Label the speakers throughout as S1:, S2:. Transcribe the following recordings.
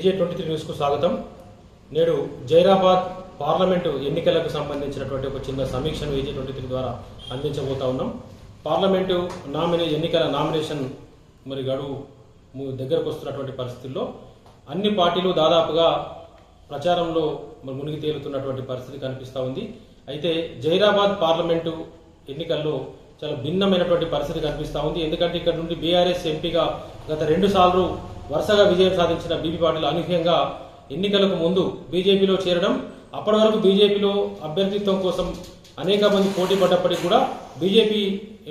S1: విజయ twenty three న్యూస్కు స్వాగతం. నేడు జైరాబాద్ పార్లమెంటు ఎన్నికలకు సంబంధించినటువంటి ఒక చిన్న సమీక్షను విజయ ట్వంటీ త్రీ ద్వారా అందించబోతా ఉన్నాం. పార్లమెంటు నామినే ఎన్నికల నామినేషన్ మరి గడువు దగ్గరకు వస్తున్నటువంటి పరిస్థితుల్లో అన్ని పార్టీలు దాదాపుగా ప్రచారంలో మరి మునిగి తేలుతున్నటువంటి పరిస్థితి కనిపిస్తూ ఉంది. అయితే జైరాబాద్ పార్లమెంటు ఎన్నికల్లో చాలా భిన్నమైనటువంటి పరిస్థితి కనిపిస్తూ ఉంది. ఎందుకంటే ఇక్కడ నుండి బీఆర్ఎస్ ఎంపీగా గత రెండు సార్లు వరుసగా విజయం సాధించిన బీబీ పాటిల్ అనూహ్యంగా ఎన్నికలకు ముందు బీజేపీలో చేరడం అప్పటి వరకు బీజేపీలో అభ్యర్థిత్వం కోసం అనేక మంది పోటీ పడ్డప్పటికీ కూడా బీజేపీ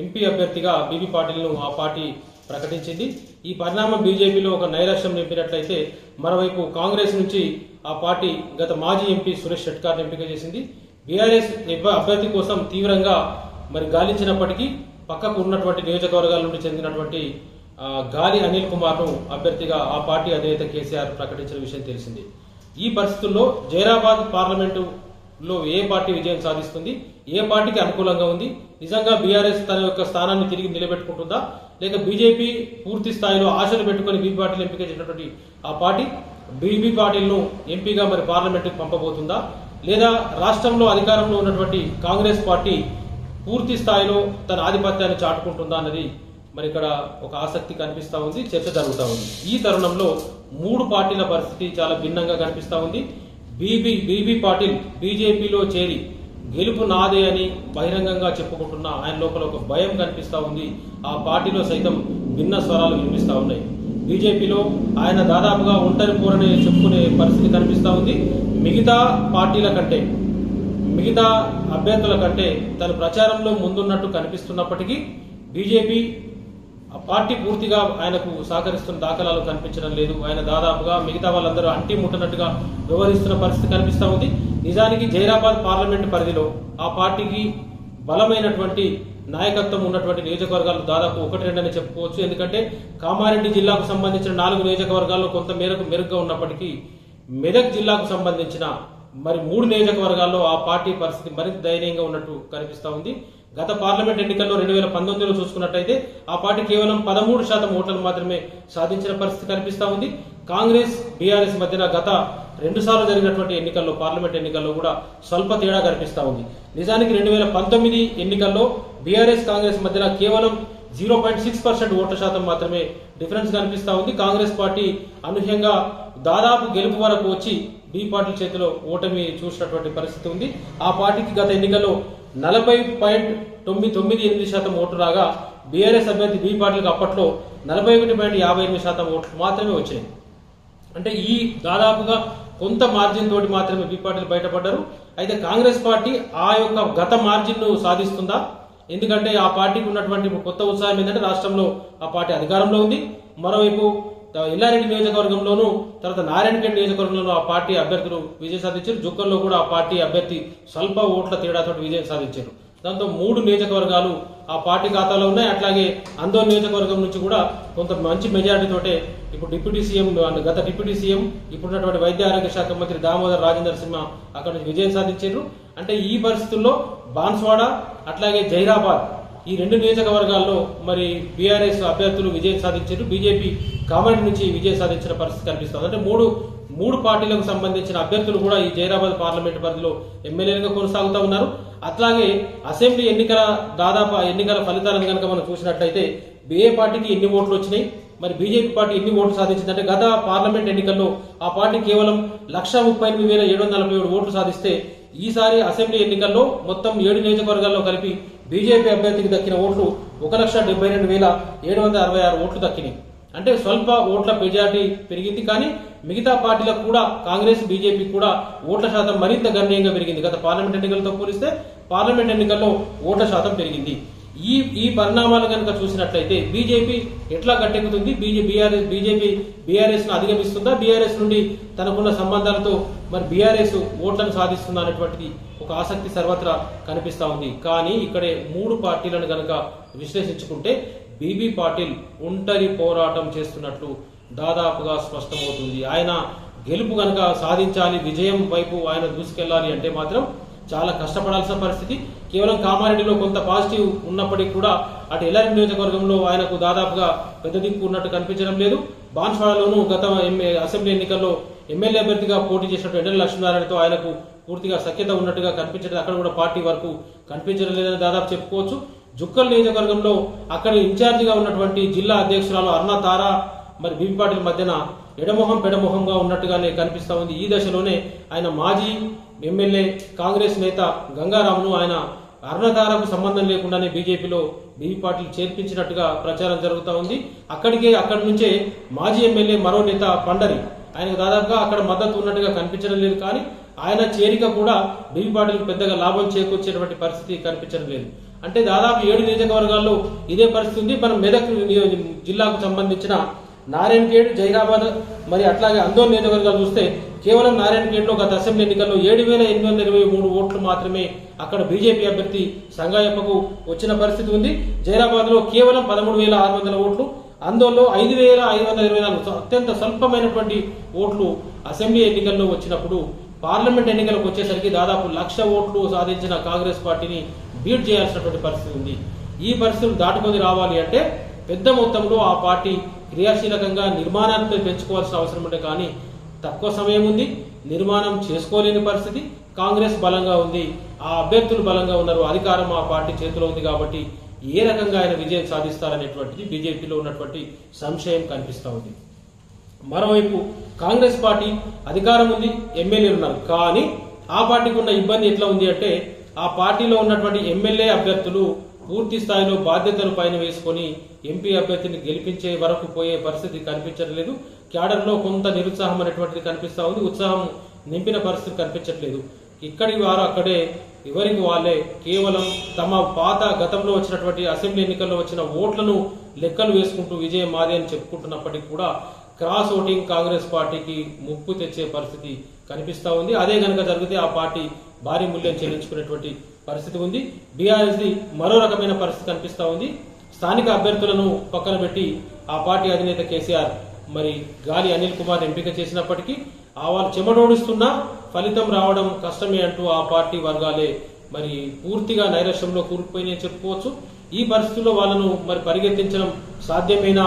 S1: ఎంపీ అభ్యర్థిగా బీబీ పాటిల్ను ఆ పార్టీ ప్రకటించింది. ఈ పరిణామం బీజేపీలో ఒక నైరాశ్యం నింపినట్లయితే మరోవైపు కాంగ్రెస్ నుంచి ఆ పార్టీ గత మాజీ ఎంపీ సురేష్ షెట్కార్ని ఎంపిక చేసింది. బీఆర్ఎస్ అభ్యర్థి కోసం తీవ్రంగా మరి గాలించినప్పటికీ పక్కకు ఉన్నటువంటి నియోజకవర్గాల నుండి చెందినటువంటి గాలి అనిల్ కుమార్ను అభ్యర్థిగా ఆ పార్టీ అధినేత కేసీఆర్ ప్రకటించిన విషయం తెలిసింది. ఈ పరిస్థితుల్లో జైరాబాద్ పార్లమెంటులో ఏ పార్టీ విజయం సాధిస్తుంది? ఏ పార్టీకి అనుకూలంగా ఉంది? నిజంగా బీఆర్ఎస్ తన యొక్క స్థానాన్ని తిరిగి నిలబెట్టుకుంటుందా? లేక బీజేపీ పూర్తి స్థాయిలో ఆశలు పెట్టుకుని బీబీ పాటిల్ ఎంపిక చేసినటువంటి ఆ పార్టీ బీబీ పాటిల్ను ఎంపీగా మరి పార్లమెంటుకు పంపబోతుందా? లేదా రాష్ట్రంలో అధికారంలో ఉన్నటువంటి కాంగ్రెస్ పార్టీ పూర్తి స్థాయిలో తన ఆధిపత్యాన్ని చాటుకుంటుందా అన్నది మరి ఇక్కడ ఒక ఆసక్తి కనిపిస్తూ ఉంది చర్చ జరుగుతూ ఉంది. ఈ తరుణంలో మూడు పార్టీల పరిస్థితి చాలా భిన్నంగా కనిపిస్తూ ఉంది. బీబీ బీబీ పాటిల్ బీజేపీలో చేరి గెలుపు నాదే అని బహిరంగంగా చెప్పుకుంటున్న ఆయన లోపల ఒక భయం కనిపిస్తూ ఉంది. ఆ పార్టీలో సైతం భిన్న స్వరాలు వినిపిస్తూ ఉన్నాయి. బీజేపీలో ఆయన దాదాపుగా ఒంటరి పోరని చెప్పుకునే పరిస్థితి కనిపిస్తూ ఉంది. మిగతా పార్టీల కంటే మిగతా అభ్యర్థుల కంటే తన ప్రచారంలో ముందున్నట్టు కనిపిస్తున్నప్పటికీ బీజేపీ పార్టీ పూర్తిగా ఆయనకు సహకరిస్తున్న దాఖలాలు కనిపించడం లేదు. ఆయన దాదాపుగా మిగతా వాళ్ళందరూ అంటి ముట్టనట్టుగా వ్యవహరిస్తున్న పరిస్థితి కనిపిస్తూ ఉంది. నిజానికి జైరాబాద్ పార్లమెంట్ పరిధిలో ఆ పార్టీకి బలమైనటువంటి నాయకత్వం ఉన్నటువంటి నియోజకవర్గాలు దాదాపు ఒకటి రెండని చెప్పుకోవచ్చు. ఎందుకంటే కామారెడ్డి జిల్లాకు సంబంధించిన నాలుగు నియోజకవర్గాల్లో కొంత మేరకు మెరుగ్గా ఉన్నప్పటికీ మెదక్ జిల్లాకు సంబంధించిన మరి మూడు నియోజకవర్గాల్లో ఆ పార్టీ పరిస్థితి మరింత దయనీయంగా ఉన్నట్టు కనిపిస్తూ ఉంది. గత పార్లమెంట్ ఎన్నికల్లో రెండు వేల పంతొమ్మిదిలో చూసుకున్నట్టయితే ఆ పార్టీ కేవలం పదమూడు శాతం ఓట్లను మాత్రమే సాధించిన పరిస్థితి కనిపిస్తా ఉంది. కాంగ్రెస్ బీఆర్ఎస్ మధ్యన గత రెండు సార్లు జరిగినటువంటి ఎన్నికల్లో పార్లమెంట్ ఎన్నికల్లో కూడా స్వల్ప తేడా కనిపిస్తా ఉంది. నిజానికి రెండు వేల పంతొమ్మిది ఎన్నికల్లో బీఆర్ఎస్ కాంగ్రెస్ మధ్యన కేవలం జీరో పాయింట్ సిక్స్ పర్సెంట్ ఓట్ల శాతం మాత్రమే డిఫరెన్స్ కనిపిస్తా ఉంది. కాంగ్రెస్ పార్టీ అనూహ్యంగా దాదాపు గెలుపు వరకు వచ్చి బీ పార్టీ చేతిలో ఓటమి చూసినటువంటి పరిస్థితి ఉంది. ఆ పార్టీకి గత ఎన్నికల్లో నలభై పాయింట్ తొమ్మిది తొమ్మిది ఎనిమిది శాతం ఓటు రాగా బీఆర్ఎస్ అభ్యర్థి బి పార్టీలకు అప్పట్లో నలభై ఒకటి పాయింట్ యాభై ఎనిమిది శాతం ఓట్లు మాత్రమే వచ్చాయి. అంటే ఈ దాదాపుగా కొంత మార్జిన్ తోటి మాత్రమే బి పార్టీలు బయటపడ్డారు. అయితే కాంగ్రెస్ పార్టీ ఆ యొక్క గత మార్జిన్ను సాధిస్తుందా? ఎందుకంటే ఆ పార్టీకి ఉన్నటువంటి కొత్త ఉత్సాహం ఏంటంటే రాష్ట్రంలో ఆ పార్టీ అధికారంలో ఉంది. మరోవైపు ఎల్లారెడ్డి నియోజకవర్గంలోను తర్వాత నారాయణఖేడ్ నియోజకవర్గంలోనూ ఆ పార్టీ అభ్యర్థులు విజయం సాధించారు. జుక్కల్లో కూడా ఆ పార్టీ అభ్యర్థి స్వల్ప ఓట్ల తేడాతో విజయం సాధించారు. దాంతో మూడు నియోజకవర్గాలు ఆ పార్టీ ఖాతాలో ఉన్నాయి. అట్లాగే అందో నియోజకవర్గం నుంచి కూడా కొంత మంచి మెజారిటీతోటే ఇప్పుడు డిప్యూటీ సీఎం గత డిప్యూటీ సీఎం ఇప్పుడున్నటువంటి వైద్య ఆరోగ్య శాఖ మంత్రి దామోదర్ రాజేందర్ సింహ అక్కడ నుంచి విజయం సాధించారు. అంటే ఈ పరిస్థితుల్లో బాన్స్వాడ అట్లాగే జైరాబాద్ ఈ రెండు నియోజకవర్గాల్లో మరి బీఆర్ఎస్ అభ్యర్థులు విజయం సాధించారు. బీజేపీ కామారెడ్డి నుంచి విజయం సాధించిన పరిస్థితి కనిపిస్తుంది. అంటే మూడు మూడు పార్టీలకు సంబంధించిన అభ్యర్థులు కూడా ఈ జైరాబాద్ పార్లమెంట్ పరిధిలో ఎమ్మెల్యేలుగా కొనసాగుతూ ఉన్నారు. అట్లాగే అసెంబ్లీ ఎన్నికల దాదాపు ఎన్నికల ఫలితాలను కనుక మనం చూసినట్లయితే ఏ పార్టీకి ఎన్ని ఓట్లు వచ్చినాయి? మరి బీజేపీ పార్టీ ఎన్ని ఓట్లు సాధించిందంటే గత పార్లమెంట్ ఎన్నికల్లో ఆ పార్టీ కేవలం లక్ష ముప్పై ఎనిమిది వేల ఏడు వందల నలభై ఏడు ఓట్లు సాధిస్తే ఈసారి అసెంబ్లీ ఎన్నికల్లో మొత్తం ఏడు నియోజకవర్గాల్లో కలిపి బీజేపీ అభ్యర్థికి దక్కిన ఓట్లు ఒక లక్ష డెబ్బై రెండు వేల ఏడు వందల అరవై ఆరు ఓట్లు దక్కినాయి. అంటే స్వల్ప ఓట్ల మెజార్టీ పెరిగింది కానీ మిగతా పార్టీలకు కూడా కాంగ్రెస్ బీజేపీ కూడా ఓట్ల శాతం మరింత గణనీయంగా పెరిగింది. గత పార్లమెంట్ ఎన్నికలతో పోలిస్తే పార్లమెంట్ ఎన్నికల్లో ఓట్ల శాతం పెరిగింది. ఈ ఈ పరిణామాలు కనుక చూసినట్లయితే బీజేపీ ఎట్లా గట్టెక్కుతుంది? బీజే బీఆర్ఎస్ బీజేపీ బీఆర్ఎస్ను అధిగమిస్తుందా? బీఆర్ఎస్ నుండి తనకున్న సంబంధాలతో మరి బీఆర్ఎస్ ఓట్లను సాధిస్తుందా అనేటువంటిది ఒక ఆసక్తి సర్వత్రా కనిపిస్తూ ఉంది. కానీ ఇక్కడే మూడు పార్టీలను కనుక విశ్లేషించుకుంటే బీబీ పాటిల్ ఒంటరి పోరాటం చేస్తున్నట్లు దాదాపుగా స్పష్టమవుతుంది. ఆయన గెలుపు కనుక సాధించాలి విజయం వైపు ఆయన దూసుకెళ్ళాలి అంటే మాత్రం చాలా కష్టపడాల్సిన పరిస్థితి. కేవలం కామారెడ్డిలో కొంత పాజిటివ్ ఉన్నప్పటికీ కూడా అటు ఎల్లారెడ్డి నియోజకవర్గంలో ఆయనకు దాదాపుగా పెద్ద దిక్కు ఉన్నట్టు కనిపించడం లేదు. బాన్స్వాడలోనూ గత ఎమ్మె- అసెంబ్లీ ఎన్నికల్లో ఎమ్మెల్యే అభ్యర్థిగా పోటీ చేసినట్టు ఎండల లక్ష్మీనారాయణతో ఆయనకు పూర్తిగా సఖ్యత ఉన్నట్టుగా కనిపించడం అక్కడ కూడా పార్టీ వరకు కనిపించడం లేదని దాదాపు చెప్పుకోవచ్చు. జుక్కల్ నియోజకవర్గంలో అక్కడ ఇన్ఛార్జిగా ఉన్నటువంటి జిల్లా అధ్యక్షురాలు అర్ణ తారా మరి బీపీ పాటిల్ మధ్యన ఎడమొహం పెడమొహంగా ఉన్నట్టుగానే కనిపిస్తూ ఉంది. ఈ దశలోనే ఆయన మాజీ ఎమ్మెల్యే కాంగ్రెస్ నేత గంగారామును ఆయన అరుణతారకు సంబంధం లేకుండానే బీజేపీలో బీవీ పాటిల్ చేర్పించినట్టుగా ప్రచారం జరుగుతూ ఉంది. అక్కడికే అక్కడి నుంచే మాజీ ఎమ్మెల్యే మరో నేత పండరి. ఆయనకు దాదాపుగా అక్కడ మద్దతు ఉన్నట్టుగా కనిపించడం లేదు కానీ ఆయన చేరిక కూడా బీవీ పాటిల్ పెద్దగా లాభం చేకూర్చేటువంటి పరిస్థితి కనిపించడం లేదు. అంటే దాదాపు ఏడు నియోజకవర్గాల్లో ఇదే పరిస్థితి ఉంది. మనం మెదక్ నియోజ- జిల్లాకు సంబంధించిన నారాయణఖేడ్ జైరాబాద్ మరి అట్లాగే అందోల్ నియోజకవర్గాలు చూస్తే కేవలం నారాయణఖేడ్లో గత అసెంబ్లీ ఎన్నికల్లో ఏడు వేల ఎనిమిది వందల ఇరవై మూడు ఓట్లు మాత్రమే అక్కడ బీజేపీ అభ్యర్థి సంగాయప్పకు వచ్చిన పరిస్థితి ఉంది. జైరాబాద్లో కేవలం పదమూడు వేల ఆరు వందల ఓట్లు అందులో ఐదు వేల ఐదు వందల ఇరవై నాలుగు అత్యంత స్వల్పమైనటువంటి ఓట్లు అసెంబ్లీ ఎన్నికల్లో వచ్చినప్పుడు పార్లమెంట్ ఎన్నికలకు వచ్చేసరికి దాదాపు లక్ష ఓట్లు సాధించిన కాంగ్రెస్ పార్టీని బీడ్ చేయాల్సినటువంటి పరిస్థితి ఉంది. ఈ పరిస్థితులు దాటుకొని రావాలి అంటే పెద్ద మొత్తంలో ఆ పార్టీ క్రియాశీలకంగా నిర్మాణాన్ని పెంచుకోవాల్సిన అవసరం ఉంటే కానీ తక్కువ సమయం ఉంది. నిర్మాణం చేసుకోలేని పరిస్థితి. కాంగ్రెస్ బలంగా ఉంది. ఆ అభ్యర్థులు బలంగా ఉన్నారు. అధికారం ఆ పార్టీ చేతిలో ఉంది కాబట్టి ఏ రకంగా ఆయన విజయం సాధిస్తారనేటువంటిది బీజేపీలో ఉన్నటువంటి సంశయం కనిపిస్తూ ఉంది. మరోవైపు కాంగ్రెస్ పార్టీ అధికారం ఉంది. ఎమ్మెల్యేలు ఉన్నారు. కానీ ఆ పార్టీకి ఉన్న ఇబ్బంది ఎట్లా ఉంది అంటే ఆ పార్టీలో ఉన్నటువంటి ఎమ్మెల్యే అభ్యర్థులు పూర్తి స్థాయిలో బాధ్యతలు పైన వేసుకొని ఎంపీ అభ్యర్థిని గెలిపించే వరకు పోయే పరిస్థితి కనిపించట్లేదు. క్యాడర్లో కొంత నిరుత్సాహం అనేటువంటిది కనిపిస్తూ ఉంది. ఉత్సాహం నింపిన పరిస్థితి కనిపించట్లేదు. ఇక్కడి వారు అక్కడే ఎవరికి వాళ్ళే కేవలం తమ పాత గతంలో వచ్చినటువంటి అసెంబ్లీ ఎన్నికల్లో వచ్చిన ఓట్లను లెక్కలు వేసుకుంటూ విజయం మాదే అని చెప్పుకుంటున్నప్పటికీ కూడా క్రాస్ ఓటింగ్ కాంగ్రెస్ పార్టీకి ముప్పు తెచ్చే పరిస్థితి కనిపిస్తూ ఉంది. అదే కనుక జరిగితే ఆ పార్టీ భారీ మూల్యం చెల్లించుకునేటువంటి పరిస్థితి ఉంది. బీఆర్ఎస్ది మరో రకమైన పరిస్థితి కనిపిస్తూ ఉంది. స్థానిక అభ్యర్థులను పక్కన పెట్టి ఆ పార్టీ అధినేత కేసీఆర్ మరి గాలి అనిల్ కుమార్ ఎంపిక చేసినప్పటికీ ఆ వాళ్ళు చెమటోడిస్తున్నా ఫలితం రావడం కష్టమే అంటూ ఆ పార్టీ వర్గాలే మరి పూర్తిగా నైరాశ్యంలో కూరుకుపోయినాయి చెప్పుకోవచ్చు. ఈ పరిస్థితుల్లో వాళ్ళను మరి పరిగెత్తించడం సాధ్యమేనా?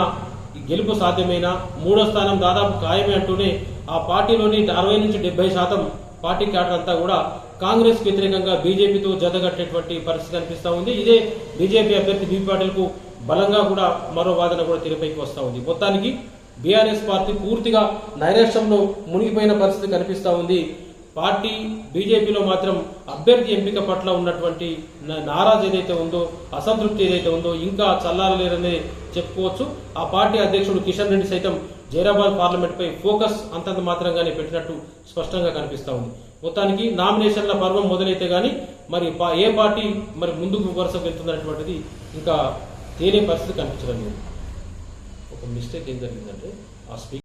S1: గెలుపు సాధ్యమేనా? మూడో స్థానం దాదాపు ఖాయమే అంటూనే ఆ పార్టీలోని అరవై నుంచి డెబ్బై శాతం పార్టీ క్యాడర్ అంతా కూడా కాంగ్రెస్ వ్యతిరేకంగా బీజేపీతో జతగట్టేటువంటి పరిస్థితి కనిపిస్తా ఉంది. ఇదే బీజేపీ అభ్యర్థి బీ పాటిల్కు బలంగా కూడా మరో వాదన కూడా తెరపైకి వస్తూ ఉంది. మొత్తానికి బీఆర్ఎస్ పార్టీ పూర్తిగా నైరాశ్యంలో మునిగిపోయిన పరిస్థితి కనిపిస్తా ఉంది. పార్టీ బీజేపీలో మాత్రం అభ్యర్థి ఎంపిక పట్ల ఉన్నటువంటి నారాజ్ ఏదైతే ఉందో అసంతృప్తి ఏదైతే ఉందో ఇంకా చల్లారలేరనే చెప్పుకోవచ్చు. ఆ పార్టీ అధ్యక్షుడు కిషన్ రెడ్డి సైతం జైరాబాద్ పార్లమెంట్ పై ఫోకస్ అంతంత మాత్రంగానే పెట్టినట్టు స్పష్టంగా కనిపిస్తూ ఉంది. మొత్తానికి నామినేషన్ల పర్వం మొదలైతే కానీ మరి ఏ పార్టీ మరి ముందుకు వరుస వెళ్తున్నటువంటిది ఇంకా తేలే పరిస్థితి కనిపించడం లేదు. ఒక మిస్టేక్ ఏం జరిగిందంటే ఆ స్పీకర్